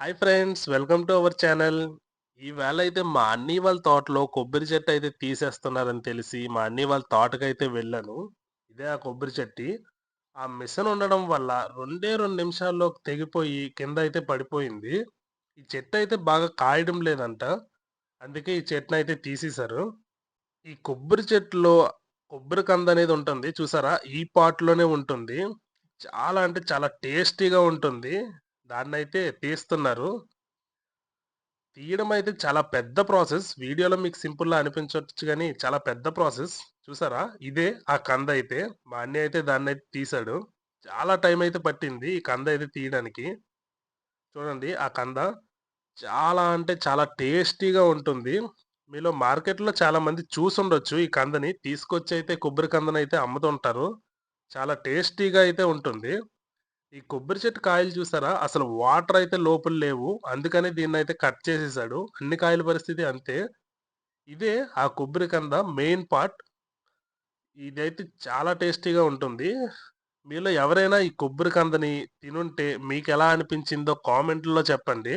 Hi friends welcome to our channel. ఈవేళ అయితే మా అన్ని వాళ్ళ తోటలో కొబ్బరి చెట్టు అయితే తీసేస్తున్నారని తెలిసి మా అన్ని వాళ్ళ తోటకైతే వెళ్ళాను. ఇదే ఆ కొబ్బరి చెట్టు. ఆ మిషన్ ఉండడం వల్ల రెండే రెండు నిమిషాల్లో తెగిపోయి కింద అయితే పడిపోయింది. ఈ చెట్టు అయితే బాగా కాయడం లేదంట. అందుకే ఈ చెట్టును అయితే తీసేశారు. ఈ కొబ్బరి చెట్టులో కొబ్బరి కంద అనేది ఉంటుంది. చూసారా? ఈ పాట్లోనే ఉంటుంది. చాలా అంటే చాలా టేస్టీగా ఉంటుంది. దాన్నైతే తీస్తున్నారు. తీయడం అయితే చాలా పెద్ద ప్రాసెస్. వీడియోలో మీకు సింపుల్గా అనిపించవచ్చు కానీ చాలా పెద్ద ప్రాసెస్. చూసారా? ఇదే ఆ కంద అయితే. మా అన్నయ్య అయితే దాన్ని అయితే తీశాడు. చాలా టైం అయితే పట్టింది ఈ కంద అయితే తీయడానికి. చూడండి ఆ కంద. చాలా అంటే చాలా టేస్టీగా ఉంటుంది. మీలో మార్కెట్లో చాలా మంది చూసుండొచ్చు ఈ కందని. తీసుకొచ్చి అయితే కొబ్బరి కందని అయితే అమ్ముతుంటారు. చాలా టేస్టీగా అయితే ఉంటుంది. ఈ కొబ్బరి చెట్టు కాయలు చూసారా? అసలు వాటర్ అయితే లోపల లేవు. అందుకని దీన్ని అయితే కట్ చేసేసాడు. అన్ని కాయల పరిస్థితి అంతే. ఇదే ఆ కొబ్బరి కంద మెయిన్ పార్ట్. ఇదైతే చాలా టేస్టీగా ఉంటుంది. మీలో ఎవరైనా ఈ కొబ్బరి కందని తినుంటే మీకు ఎలా అనిపించిందో కామెంట్లో చెప్పండి.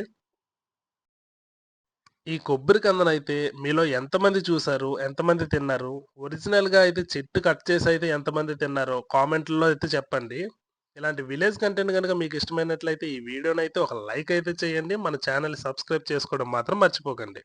ఈ కొబ్బరి కందనైతే మీలో ఎంతమంది చూసారు? ఎంతమంది తిన్నారు? ఒరిజినల్గా అయితే చెట్టు కట్ చేసి అయితే ఎంతమంది తిన్నారో కామెంట్లో అయితే చెప్పండి. ఇలాంటి విలేజ్ కంటెంట్ కనుక మీకు ఇష్టమైనట్లయితే ఈ వీడియోనైతే అయితే ఒక లైక్ అయితే చేయండి. మన ఛానల్ సబ్స్క్రైబ్ చేసుకోవడం మాత్రం మర్చిపోకండి.